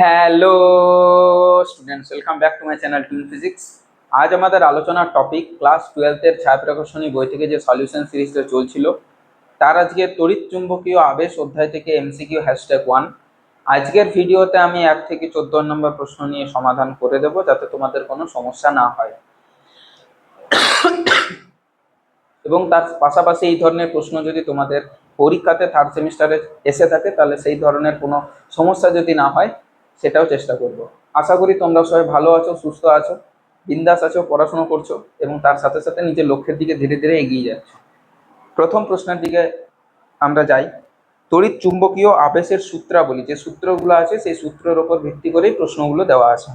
Hello students welcome back to my channel team physics আজ আমাদের আলোচনার টপিক ক্লাস টুয়েলভের ছায়াপ্রকাশনী বই থেকে যে সলিউশন সিরিজটা চলছিল, তার আজকে তড়িৎ চুম্বকীয় আবেশ অধ্যায় থেকে এমসিকিউ হ্যাশট্যাগ ওয়ান আজকের ভিডিওতে আমি এক থেকে চোদ্দ নম্বর প্রশ্ন নিয়ে সমাধান করে দেব, যাতে তোমাদের কোনো সমস্যা না হয়। এবং তার পাশাপাশি এই ধরনের প্রশ্ন যদি তোমাদের পরীক্ষাতে থার্ড সেমিস্টারে এসে থাকে, তাহলে সেই ধরনের কোনো সমস্যা যদি না হয় সেটাও চেষ্টা করব। আশা করি তোমরা সবাই ভালো আছো, সুস্থ আছো, বিন্দাস আছো, পড়াশোনা করছ এবং তার সাথে সাথে নিজের লক্ষ্যের দিকে ধীরে ধীরে এগিয়ে যাচ্ছ। প্রথম প্রশ্নের দিকে আমরা যাই। তড়িৎ চুম্বকীয় আবেশের সূত্রাবলী, যে সূত্রগুলো আছে সেই সূত্রের ওপর ভিত্তি করেই প্রশ্নগুলো দেওয়া আছে।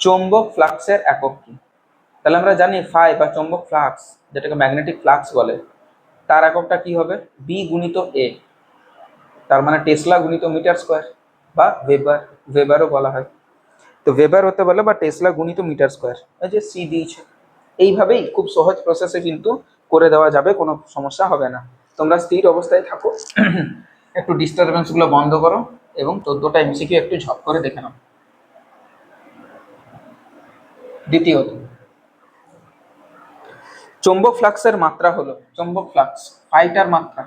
চৌম্বক ফ্লাক্সের একক কি? তাহলে আমরা জানি ফাই বা চৌম্বক ফ্লাক্স, যেটাকে ম্যাগনেটিক ফ্লাক্স বলে, তার এককটা কি হবে? বি গুণিত এ তার মানে টেসলা গুণিত মিটার স্কোয়ার। বা ওয়েবার ওয়েবারও বলা হয়। তো ওয়েবার হতে বলে বা টেসলা গুণিত মিটার স্কোয়ার। এই যে সি দিয়েছে এইভাবেই খুব সহজ প্রসেসে কিন্তু করে দেওয়া যাবে, কোনো সমস্যা হবে না। তোমরা স্থির অবস্থায় থাকো। একটু ডিস্টারবেন্সগুলো বন্ধ করো এবং চোদ্দোটা এমসিকিউ একটু ঝপ করে দেখে নাও। দ্বিতীয়ত, চৌম্বক ফ্লাক্সের মাত্রা হলো, চৌম্বক ফ্লাক্স ফাইটার মাত্রা।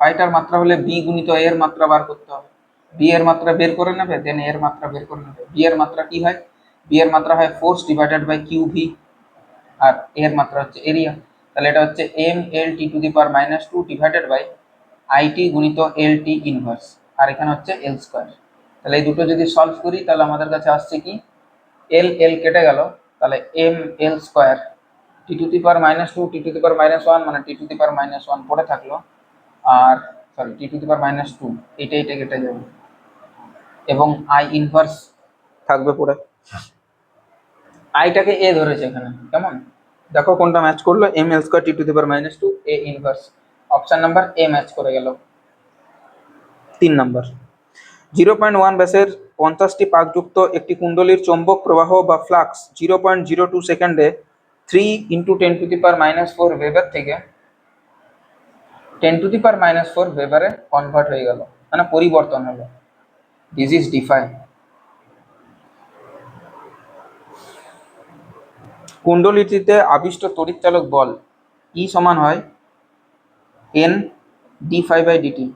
ফাইটার মাত্রা হলে বি গুণিত এর মাত্রা বার করতে হবে। বি এর মাত্রা বের করে নেবে দেন এর মাত্রা বের করে নেবে। বি এর মাত্রা কি হয়? বি এর মাত্রা হয় force divided by Q V আর এর মাত্রা হচ্ছে এরিয়া তাহলে এটা হচ্ছে M L T to the power minus two divided by IT গুণিত এল টি ইনভার্স আর এখানে হচ্ছে এল স্কোয়ার তাহলে এই দুটো যদি সলভ করি, তাহলে আমাদের কাছে আসছে কি? এল এল কেটে গেল, তাহলে M L square T to the power minus two T to the power minus one মানে T to the power minus one পড়ে থাকল। আর sorry T to the power minus two এইটা এইটা কেটে যাবে এবং আই ইনভার্স থাকবে পড়ে আইটাকে এ ধরেছে এখানে কেমন? দেখো কোনটা ম্যাচ করল M L square T to the power minus two A inverse option number A match করে গেল। তিন নাম্বার জিরো পয়েন্ট ওয়ান ব্যাসের পঞ্চাশটি পাকযুক্ত একটি কুণ্ডলীর চৌম্বক প্রবাহ বা flux zero point zero two সেকেন্ডে three into ten to the power minus four weber থেকে ten to the power minus four ওয়েবারে convert হয়ে গেল। মানে পরিবর্তন হলো। ইজ ডিফাই কুণ্ডলীটিতে আবিষ্ট তড়িৎচালক বল ই সমান হয় N D five by DT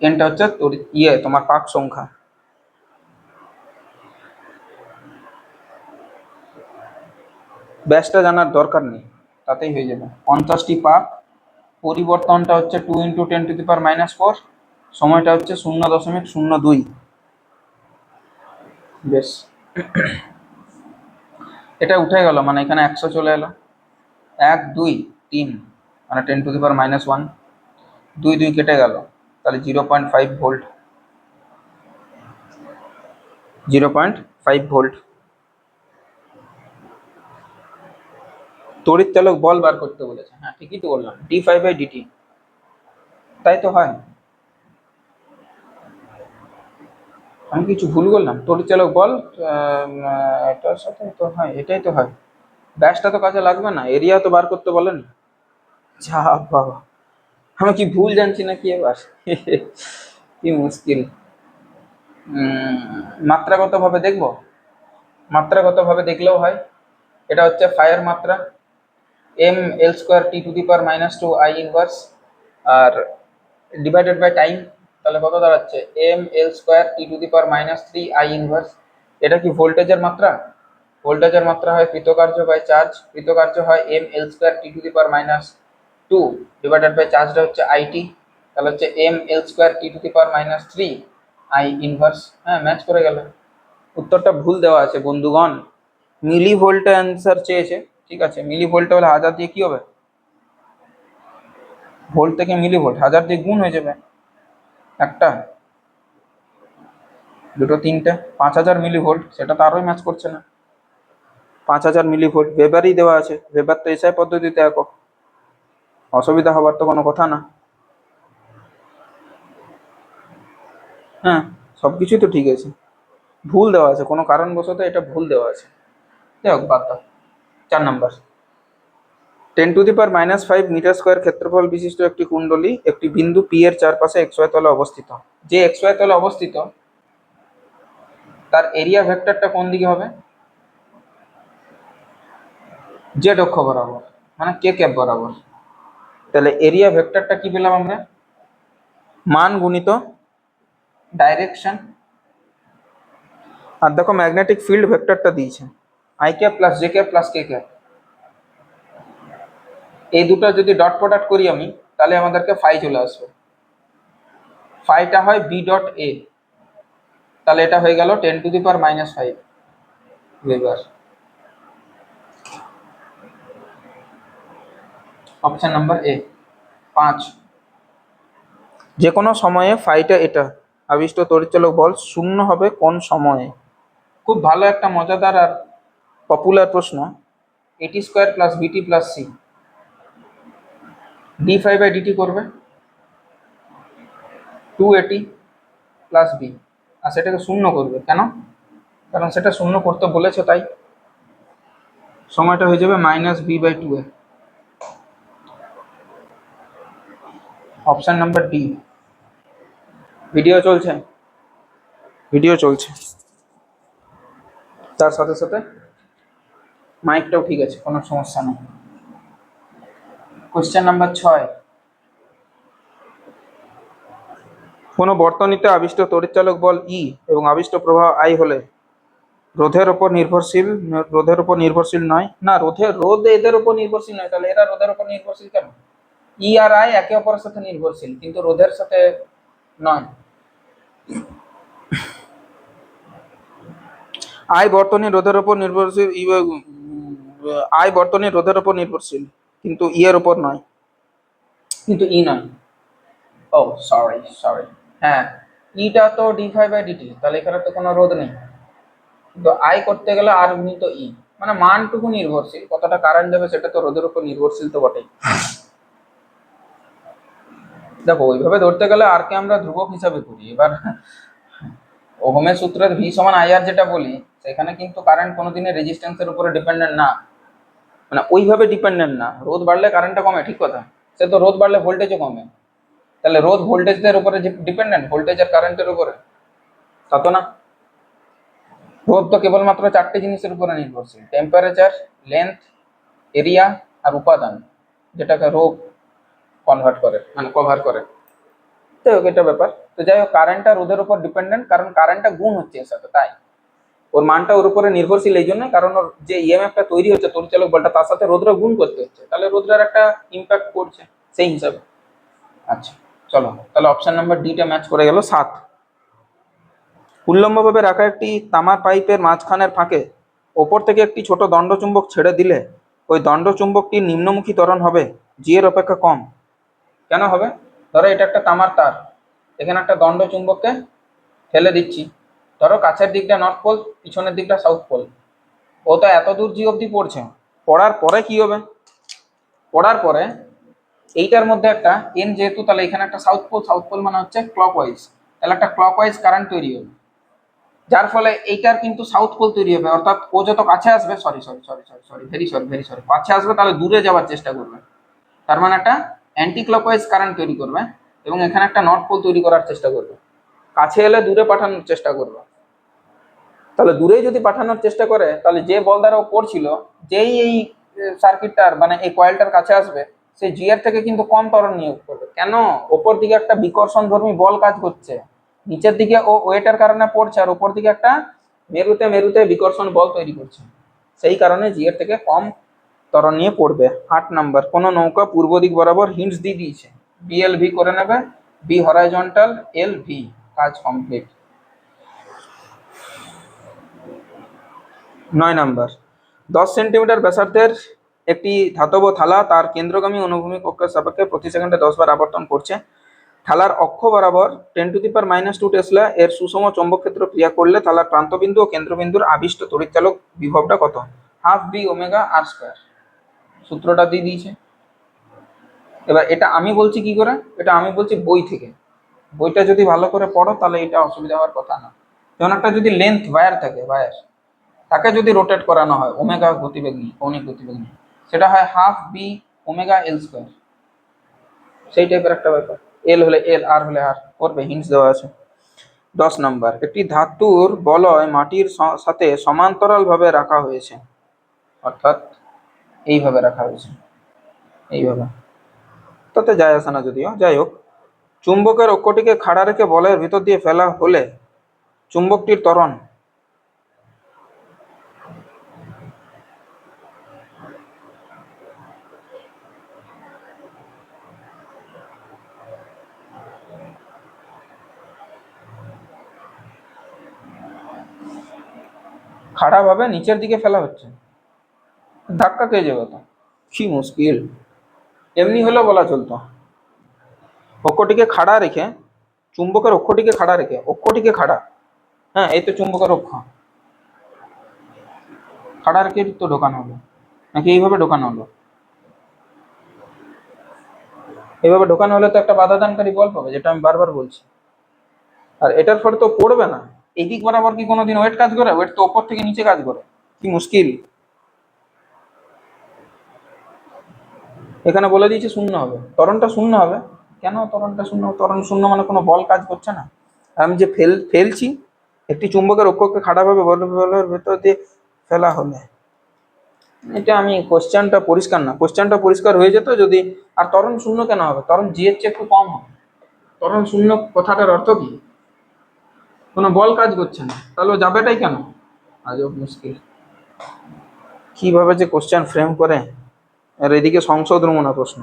এনটা হচ্ছে ইয়ে তোমার পাক সংখ্যা। ব্যাসটা জানার দরকার নেই, তাতেই হয়ে যাবে। পঞ্চাশটি পাক, পরিবর্তনটা হচ্ছে two into ten to the power minus four সময়টা হচ্ছে শূন্য দশমিক শূন্য দুই। বেশ। এটা উঠে গেল মানে এখানে একশো চলে এলো। এক, দুই, তিন মানে ten to the power minus one দুই দুই কেটে গেল, তাহলে zero point five volt zero point five volt তড়িৎ চালক বল বার করতে বলেছে। হ্যাঁ ঠিকই তো বললাম ডি ফাইভ বাই ডিটি তাই তো হয়। আমি কিছু ভুল করলাম। তড়িৎ চালক বল এটার সাথে তো হয়, এটাই তো হয়। ব্যাসটা তো কাজে লাগবে না, এরিয়া তো বার করতে বলেন। যা বাবা। আমি কি ভুল জানছি না কি এবার? কি মুশকিল। মাত্রাগতভাবে দেখব? মাত্রাগতভাবে দেখলেও হয়। এটা হচ্ছে ফায়ার মাত্রা। M L square T to the power minus two I inverse R divided by time তাহলে কত দাঁড়াচ্ছে? M L square T to the power minus three I inverse এটা কি ভোল্টেজের মাত্রা? ভোল্টেজের মাত্রা হয় কৃতকার্য বাই চার্জ কৃতকার্য হয় M L square T to the power minus two divided by চার্জটা হচ্ছে আইটি তাহলে হচ্ছে M L square T to the power minus three I inverse হ্যাঁ ম্যাচ করে গেল। উত্তরটা ভুল দেওয়া আছে, বন্ধুগণ। মিলি ভোল্টে অ্যান্সার চেয়েছে, ঠিক আছে? মিলি ভোল্টে হলে হাজার দিয়ে কি হবে? ভোল্ট থেকে মিলি ভোল্ট হাজার দিয়ে গুণ হয়ে যাবে। একটা, দুটো, তিনটে, পাঁচ হাজার মিলি ভোল্ট সেটা তো আরোই ম্যাচ করছে না। পাঁচ হাজার মিলি ভোল্ট ভেবারই দেওয়া আছে। ভেবার তো এসআই পদ্ধতিতে একক। অসুবিধা হবার তো কোনো কথা না। হ্যাঁ সব কিছুই তো ঠিক আছে। ভুল দেওয়া আছে। কোনো কারণবশত এটা ভুল দেওয়া আছে। যাই হোক, বাদ দাও। চার number ten to the power minus five meter square ক্ষেত্রফল বিশিষ্ট একটি কুণ্ডলী, একটি বিন্দু পি এর চারপাশে এক্স ওয়াই তলে অবস্থিত। যে এক্স ওয়াই তলে অবস্থিত, তার এরিয়া ভেক্টরটা কোন দিকে হবে? জেড অক্ষ বরাবর মানে কে ক্যাপ বরাবর। তাহলে এরিয়া ভেক্টরটা কি পেলাম আমরা? মান গুণিত ডাইরেকশন আর দেখো ম্যাগনেটিক ফিল্ড ভেক্টরটা দিয়েছে। I cap plus J cap plus K cap. এই দুটো যদি ডট প্রোডাক্ট করি আমি, তাহলে আমাদেরকে ফাই চলে আসবে। ফাইটা হয় বি ডট এ তাহলে এটা হয়ে গেল ten to the per minus five weber option number A পাঁচ। যে কোনো সময়ে ফাইটা এটা। আবিষ্ট তড়িৎচালক বল শূন্য হবে কোন সময়ে? খুব ভালো একটা মজাদার আর পপুলার প্রশ্ন। AT square plus BT plus C D five by DT করবে। টু এটি প্লাস বি আর সেটাকে শূন্য করবে। কেন? কারণ সেটা শূন্য করতে বলেছে তাই সময়টা হয়ে যাবে minus B by two A option number D video চলছে। ভিডিও চলছে। তার সাথে সাথে মাইকটাও ঠিক আছে কোনো সমস্যা নেই। কোশ্চেন নাম্বার ছয়। কোনো বর্তনীতে আবিষ্ট তড়িৎচালক বল ই এবং আবিষ্ট প্রবাহ আই হলে রোধের ওপর নির্ভরশীল, রোধের ওপর নির্ভরশীল নয়। না রোধের রোধ এদের ওপর নির্ভরশীল নয়, তাহলে এরা রোধের ওপর নির্ভরশীল কেন? ই আর আই একে অপরের সাথে নির্ভরশীল, কিন্তু রোধের সাথে নয়। আই বর্তনী রোধের ওপর নির্ভরশীল আই বর্তনী রোধের ওপর নির্ভরশীল। কিন্তু ই এর ওপর নয়। কিন্তু ই নয়। ও সরি সরি হ্যাঁ ইটা তো ডি ফাইভ বাই ডিটি তাহলে এখানে তো কোনো রোধ নেই। কিন্তু আই করতে গেলে আর তো ই মানে মানটুকু নির্ভরশীল, কতটা কারেন্ট দেবে সেটা তো রোদের উপর নির্ভরশীল তো বটেই। দেখো, ওইভাবে ধরতে গেলে আর কে আমরা ধ্রুবক হিসাবে করি এবার ওহমের সূত্রের ভি সমান আইআর যেটা বলি, সেখানে কিন্তু কারেন্ট কোনোদিনই রেজিস্ট্যান্সের উপরে ডিপেন্ডেন্ট না। মানে ওইভাবে ডিপেন্ডেন্ট না। রোদ বাড়লে কারেন্টটা কমে, ঠিক কথা। সে তো রোদ বাড়লে ভোল্টেজও কমে। তাহলে রোদ ভোল্টেজের উপরে ডিপেন্ডেন্ট ভোল্টেজ আর কারেন্টের উপরে, তা তো না। রোদ তো কেবলমাত্র চারটে জিনিসের উপরে নির্ভরশীল। টেম্পারেচার লেন্থ এরিয়া আর উপাদান, যেটাকে রোগ কনভার্ট করে মানে কভার করে। হোক এটা ব্যাপার। তো যাই হোক কারেন্টটা রোদের উপর ডিপেন্ডেন্ট কারণ কারেন্টটা গুণ হচ্ছে এর সাথে, তাই। ওর মানটা ওর উপরে নির্ভরশীল এই জন্য কারণ ওর যে ইএমএফটা তৈরি হচ্ছে তরিচালক বলটা, তার সাথে রোদরা গুণ করতে হচ্ছে। তাহলে রোদরার একটা ইম্প্যাক্ট পড়ছে সেই হিসাবে। আচ্ছা চলো, তাহলে অপশন নাম্বার ডিটা ম্যাচ করে গেল সাত। উল্লম্বভাবে রাখা একটি তামার পাইপের মাঝখানের ফাঁকে, ওপর থেকে একটি ছোট দণ্ডচুম্বক ছেড়ে দিলে, ওই দণ্ডচুম্বকটির নিম্নমুখী ত্বরণ হবে জি এর অপেক্ষা কম। কেন হবে? ধরো এটা একটা তামার তার, এখানে একটা দণ্ডচুম্বককে ফেলে দিচ্ছি। ধরো কাছের দিকটা নর্থ পোল পিছনের দিকটা সাউথ পোল ও তো এত দূর জি অবধি পড়ছে। পড়ার পরে কি হবে? পড়ার পরে এইটার মধ্যে একটা এন যেহেতু, তাহলে এখানে একটা সাউথ পোল সাউথ পোল মানে হচ্ছে ক্লকওয়াইজ তাহলে একটা ক্লকওয়াইজ কারেন্ট তৈরি হবে। যার ফলে এইটার কিন্তু সাউথ পোল তৈরি হবে। অর্থাৎ ও যত কাছে আসবে sorry sorry sorry sorry sorry very sorry very sorry কাছে আসবে তাহলে দূরে যাওয়ার চেষ্টা করবে। তার মানে একটা অ্যান্টি ক্লকওয়াইজ কারেন্ট তৈরি করবে এবং এখানে একটা নর্থ পোল তৈরি করার চেষ্টা করবে। কাছে এলে দূরে পাঠানোর চেষ্টা করবে। তাহলে দূরে যদি পাঠানোর চেষ্টা করে, তাহলে যে বল দ্বারা ও পড়ছিল যেই এই সার্কিটটার মানে এই কয়েলটার কাছে আসবে, সে জিয়ার থেকে কিন্তু কম ত্বরণ নিয়োগ করবে। কেন? ওপর দিকে একটা বিকর্ষণ ধর্মী বল কাজ করছে। নিচের দিকে ও, ওয়েটার কারণে পড়ছে আর ওপর দিকে একটা মেরুতে মেরুতে বিকর্ষণ বল তৈরি করছে। সেই কারণে জিয়ার থেকে কম ত্বরণ নিয়ে পড়বে। আট নাম্বার, কোনো নৌকা পূর্ব দিক বরাবর হিন্টস দিয়ে দিয়েছে। বিএল ভি করে নেবে বি হরাইজন্টাল এল ভি কাজ কমপ্লিট নয় নাম্বার। দশ সেন্টিমিটার ব্যাসার্ধের একটি ধাতব থালা তার কেন্দ্রগামী অনুভূমিক অক্ষের সাপেক্ষে প্রতি সেকেন্ডে দশ বার আবর্তন করছে। থালার অক্ষ বরাবর ten to the per minus two tesla এর সুষম চৌম্বক ক্ষেত্র ক্রিয়া করলে থালার প্রান্তবিন্দু ও কেন্দ্রবিন্দুর আবিষ্ট তড়িৎচালক বিভবটা কত? Half B omega R square সূত্রটা দিয়ে দিয়েছে। এবার এটা আমি বলছি কি করে? এটা আমি বলছি বই থেকে। বইটা যদি ভালো করে পড়ো তাহলে এটা অসুবিধা হওয়ার কথা না। যেমন একটা যদি লেন্থ ওয়্যার থাকে ওয়্যার তাকে যদি রোটেট করানো হয় ওমেগা গতিবেগ নিয়ে কৌণিক গতিবেগ নিয়ে সেটা হয় half B omega L square সেই টাইপের একটা ব্যাপার। এল হলে এল আর হলে আর করবে হিন্টস দেওয়া আছে। দশ নম্বর, একটি ধাতুর বলয় মাটির সাথে সমান্তরালভাবে রাখা হয়েছে। অর্থাৎ এইভাবে রাখা হয়েছে। এইভাবে। তাতে যায় আসে না যদিও। যাই হোক, চুম্বকের অক্ষটিকে খাড়া রেখে বলয়ের ভিতর দিয়ে ফেলা হলে চুম্বকটির ত্বরণ খাড়া ভাবে নিচের দিকে ফেলা হচ্ছে। ধাক্কা খেয়ে যাবে তো কি মুশকিল। এমনি হলেও বলা চলতো। অক্ষটিকে খাড়া রেখে চুম্বকের অক্ষটিকে খাড়া রেখে অক্ষটিকে খাড়া। হ্যাঁ এই তো চুম্বকের অক্ষ। খাড়া রেখে তো ঢোকানো হলো। নাকি এইভাবে ঢোকানো হলো? এইভাবে ঢোকানো হলে তো একটা বাধাদানকারী বল পাবে যেটা আমি বারবার বলছি। আর এটার ফলে তো পড়বে না। এই দিক বরাবর কি কোনোদিন ওয়েট কাজ করে? ওয়েট তো ওপর থেকে নিচে কাজ করে। কি মুশকিল? এখানে বলে দিয়েছে শূন্য হবে। তরণটা শূন্য হবে। কেন তরণটা শূন্য? তরণ শূন্য মানে কোনো বল কাজ করছে না। আমি যে ফেল, ফেলছি, একটি চুম্বকের অক্ষকে বল, বলের ভেতর দিয়ে ফেলা হবে এটা আমি কোশ্চেনটা পরিষ্কার না। কোশ্চেনটা পরিষ্কার হয়ে যেত যদি, আর তরণ শূন্য কেন হবে? তরণ জি এর চেয়ে একটু কম হবে। তরণ শূন্য কথাটার অর্থ কি? কোনো বল কাজ করছে না। তাহলে ও যাবেটাই কেন? আজব মুশকিল। কীভাবে যে কোশ্চেন ফ্রেম করে? আর এদিকে সংসদ নমুনা প্রশ্ন।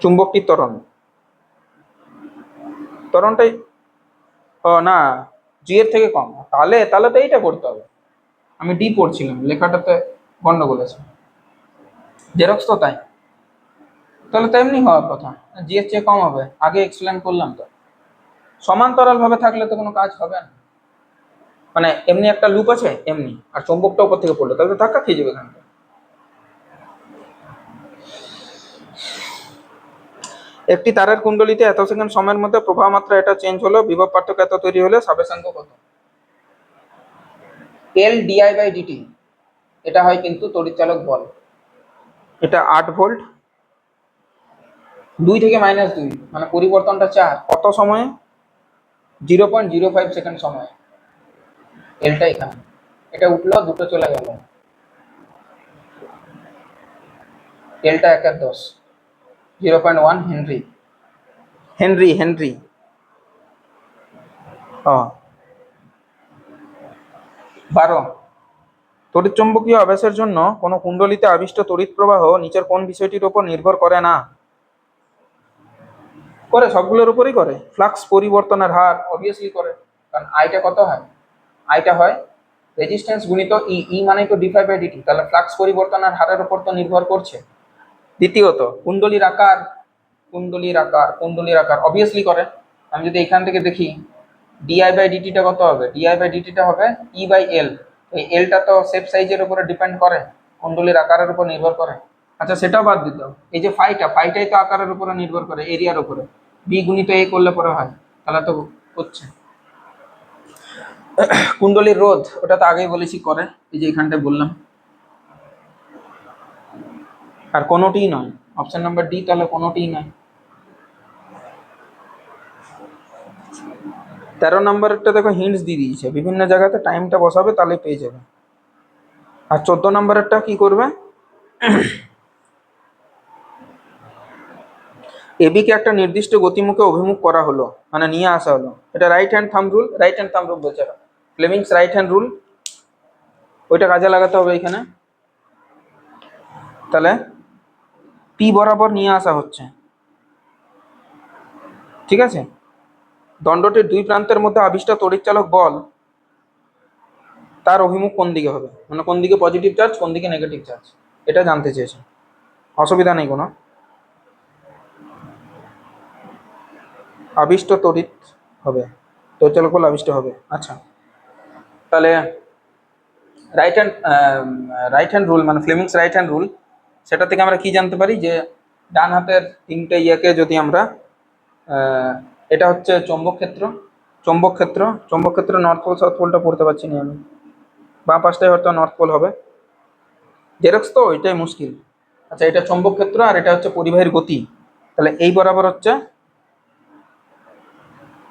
চুম্বকটির তরণ তরণটাই ও না জি এর থেকে কম। তাহলে তাহলে তো এইটা করতে হবে। আমি ডি পড়ছিলাম, লেখাটাতে গন্ডগোল আছে। জেরক্স তো তাই। তাহলে তো এমনি হওয়ার কথা। জি এর চেয়ে কম হবে। আগে এক্সপ্লেন করলাম তো। সমান্তরাল ভাবে থাকলে তো কোনো কাজ হবে না। মানে এমনি একটা লুপ আছে, এমনি। আর চম্বকটা উপর থেকে পড়ল, তাহলে তো ধাক্কা খেয়ে যাবে এখানটা একটি তারের কুণ্ডলিতে এত সেকেন্ড সময়ের মধ্যে প্রবাহ মাত্রা এটা চেঞ্জ হলো, বিভব পার্থক্য এত তৈরি হলে সাবেশাঙ্ক কত? এল ডিআই বাই ডিটি এটা হয় কিন্তু তড়িৎচালক বল। এটা আট ভোল্ট। দুই থেকে মাইনাস দুই মানে পরিবর্তনটা চার। কত সময়ে? Zero point zero five second সময়। এলটা এখানে। এটা উঠল দুটো চলে গেল। এলটা এক এক দশ। Zero point one henry. Henry henry. বারো। তড়িৎ চুম্বকীয় আবেশের জন্য কোনো কুণ্ডলিতে আবিষ্ট তড়িৎ প্রবাহ নিচের কোন বিষয়টির উপর নির্ভর করে না? করে, সবগুলোর উপরেই করে। ফ্লাক্স পরিবর্তনের হার অবভিয়াসলি করে, কারণ আইটা কত হয়? আইটা হয় রেজিস্ট্যান্স গুণিত ই ই মানে তো ডিফাই বাই ডিটি তাহলে ফ্লাক্স পরিবর্তনের হারের উপর তো নির্ভর করছে। দ্বিতীয়ত, কুণ্ডলীর আকার কুণ্ডলীর আকার কুণ্ডলীর আকার অবভিয়াসলি করে। আমি যদি এখান থেকে দেখি ডিআই বাই ডিটিটা কত হবে? ডিআই বাই ডিটিটা হবে ই বাই এল এই এলটা তো সেফ সাইজের উপরে ডিপেন্ড করে, কুণ্ডলীর আকারের উপর নির্ভর করে। আচ্ছা সেটাও বাদ দিত এই যে ফাইটা ফাইটাই তো আকারের উপরে নির্ভর করে এরিয়ার উপরে। বি গুণিত এ করলে পরে হয়। তাহলে তো হচ্ছে কুণ্ডলীর রোধ, ওটা তো আগেই বলেছি করে, এই যে এখানটায় বললাম। আর কোনোটিই নয়। অপশন নাম্বার ডি তাহলে কোনোটিই নয়। তেরো নম্বরেরটা দেখো হিন্টস দিয়ে দিয়েছে। বিভিন্ন জায়গাতে টাইমটা বসাবে তাহলে পেয়ে যাবে। আর চোদ্দ নম্বরেরটা কি করবে? এবিকে একটা নির্দিষ্ট গতিমুখে অভিমুখ করা হলো মানে নিয়ে আসা হলো। এটা right hand thumb rule right hand thumb rule বলছে ফ্লেমিংস রাইট হ্যান্ড রুল ওইটা কাজে লাগাতে হবে এখানে। তাহলে পি বরাবর নিয়ে আসা হচ্ছে। ঠিক আছে? দণ্ডটির দুই প্রান্তের মধ্যে আবিষ্ট তড়িৎচালক বল, তার অভিমুখ কোন দিকে হবে? মানে কোন দিকে পজিটিভ চার্জ কোন দিকে নেগেটিভ চার্জ এটা জানতে চেয়েছে। অসুবিধা নেই কোনো। আবিষ্ট তড়িৎ হবে। তড়িৎচালক বল আবিষ্ট হবে। আচ্ছা। তাহলে right hand right hand rule মানে ফ্লেমিংস রাইট হ্যান্ড রুল সেটা থেকে আমরা কি জানতে পারি? যে ডান হাতের তিনটে ইয়েকে যদি আমরা এটা হচ্ছে চৌম্বক ক্ষেত্র চৌম্বক ক্ষেত্র চৌম্বক ক্ষেত্র নর্থ পোল সাউথ পোলটা পড়তে পারছি না আমি। বাঁ পাশটাই হয়তো নর্থ পোল হবে। জেরক্স তো এটাই মুশকিল। আচ্ছা এটা চৌম্বক ক্ষেত্র আর এটা হচ্ছে পরিবাহীর গতি। তাহলে এই বরাবর হচ্ছে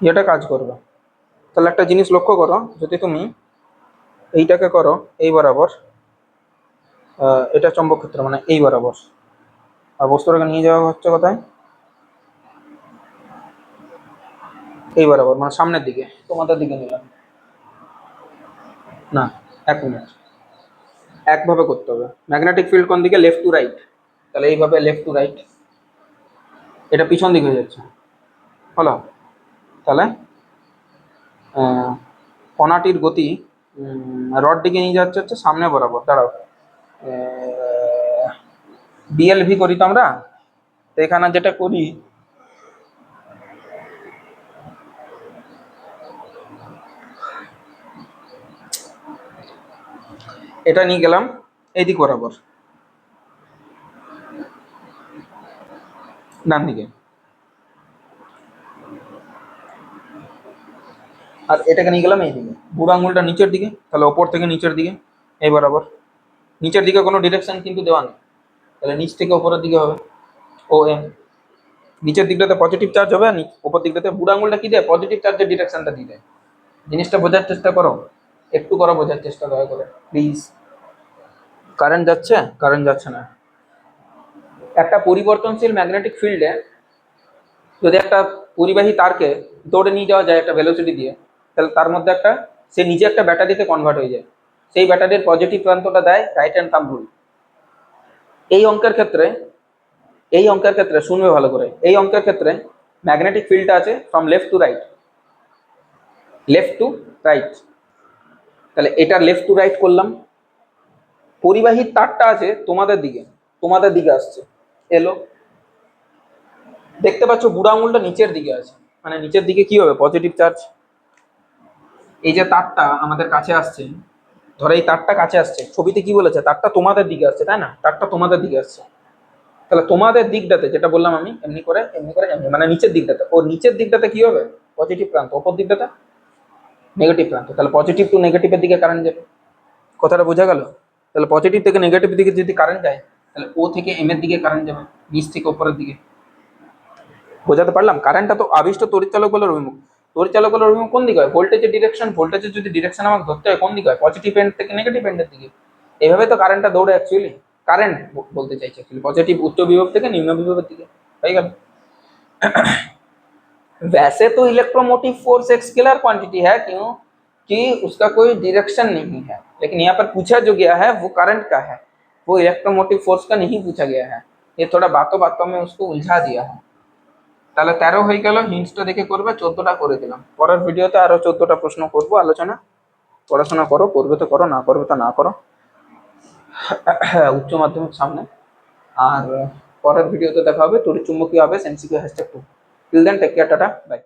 যেটা কাজ করবে। তাহলে একটা জিনিস লক্ষ্য করো, যদি তুমি এইটাকে করো, এই বরাবর এটা চম্বক ক্ষেত্র মানে এই বরাবর। আর বস্তুটাকে নিয়ে যাওয়া হচ্ছে কোথায়? এই বরাবর মানে সামনের দিকে তোমাদের দিকে নিলাম। না, এক মিনিট। একভাবে করতে হবে। ম্যাগনেটিক ফিল্ড কোন দিকে? লেফট টু রাইট তাহলে এইভাবে লেফট টু রাইট এটা পিছন দিকে হয়ে যাচ্ছে। হলো? তাহলে কণাটির গতি রড দিকে নিয়ে যাচ্ছে হচ্ছে সামনে বরাবর, দাঁড়াও। বিএলভি করি তো আমরা? তো এখানে যেটা করি, এটা নিয়ে গেলাম এইদিক বরাবর। ডান দিকে আর এটাকে নিয়ে গেলাম এইদিকে বুড়ো আঙুলটা নিচের দিকে, তাহলে ওপর থেকে নিচের দিকে এই বরাবর নিচের দিকে কোনো ডিরেকশন কিন্তু দেওয়া নেই। তাহলে নিচ থেকে ওপরের দিকে হবে। O M. নিচের দিকটাতে পজিটিভ চার্জ হবে আর ওপর দিকটাতে বুড়ো আঙুলটা কি দেয়? পজিটিভ চার্জের ডিরেকশনটা দিয়ে দেয়। জিনিসটা বোঝার চেষ্টা করো। একটু করো, বোঝার চেষ্টা দয়া করে। প্লিজ কারেন্ট যাচ্ছে? কারেন্ট যাচ্ছে না। একটা পরিবর্তনশীল ম্যাগনেটিক ফিল্ডে যদি একটা পরিবাহী তারকে দৌড়ে নিয়ে যাওয়া যায় একটা ভেলোসিটি দিয়ে তাহলে তার মধ্যে একটা, সে নিজে একটা ব্যাটারিতে কনভার্ট হয়ে যায়। সেই ব্যাটারির পজিটিভ প্রান্তটা দেয় রাইট হ্যান্ড থাম্ব রুল এই অঙ্কের ক্ষেত্রে, এই অঙ্কের ক্ষেত্রে, শুনবে ভালো করে, এই অঙ্কের ক্ষেত্রে ম্যাগনেটিক ফিল্ডটা আছে from left to right left to right তাহলে এটা লেফট টু রাইট করলাম। পরিবাহী তারটা আছে তোমাদের দিকে তোমাদের দিকে আসছে। এলো। দেখতে পাচ্ছ, বুড়ো আঙুলটা নিচের দিকে আছে। মানে নিচের দিকে কি হবে? পজিটিভ চার্জ এই যে তারটা আমাদের কাছে আসছে, ধরো এই তারটা কাছে আসছে, ছবিতে কি বলেছে? তারটা তোমাদের দিকে আসছে, তাই না? তারটা তোমাদের দিকে আসছে। তাহলে তোমাদের দিকটাতে, যেটা বললাম আমি, এমনি করে এমনি করে, এমনি মানে নিচের দিকটাতে। ও নিচের দিকটাতে কি হবে? পজিটিভ প্রান্ত ওপর দিকটাতে? নেগেটিভ প্রান্ত তাহলে পজিটিভ টু নেগেটিভের দিকে কারেন্ট যাবে। কথাটা বোঝা গেল? তাহলে পজিটিভ থেকে নেগেটিভ দিকে যদি কারেন্ট যায়, তাহলে ও থেকে এম এর দিকে কারেন্ট যাবে, নিচ থেকে ওপরের দিকে। বোঝাতে পারলাম? কারেন্টটা তো আবিষ্ট তড়িৎচালক বলে অভিমুখ। তড়িৎচালক বলে অভিমুখ কোন দিকে হয় ভোল্টেজের ডিরেকশন ভোল্টেজের যদি ডিরেকশন আমাকে ধরতে হয় কোন দিকে হয় পজিটিভ এন্ড থেকে নেগেটিভ এন্ডের দিকে এইভাবে তো কারেন্টটা দৌড়ে অ্যাকচুয়ালি কারেন্ট বলতে চাইছি অ্যাকচুয়ালি পজিটিভ উচ্চ বিভব থেকে নিম্ন বিভবের দিকে হয়ে গেল वैसे तो इलेक्ट्रोमोटिव फोर्स एक स्केलर क्वांटिटी है क्यों कि उसका कोई डायरेक्शन नहीं है लेकिन यहाँ पर पूछा जो गया है वो करंट का है वो इलेक्ट्रोमोटिव फोर्स का नहीं पूछा गया है ये थोड़ा बातों बातों में उसको उलझा दिया है তাহলে তেরো হয়ে গেল হিন্টসটা দেখে করবে, চোদ্দটা করে দিলাম। পরের ভিডিওতে আরও চোদ্দোটা প্রশ্ন করব, আলোচনা। পড়াশোনা করো, করবে তো করো, না করবে তো না করো। উচ্চ মাধ্যমিক সামনে। আর পরের ভিডিওতে দেখা হবে। তড়িৎ চুম্বকীয় হবে MCQ hashtag two till then take care tata bye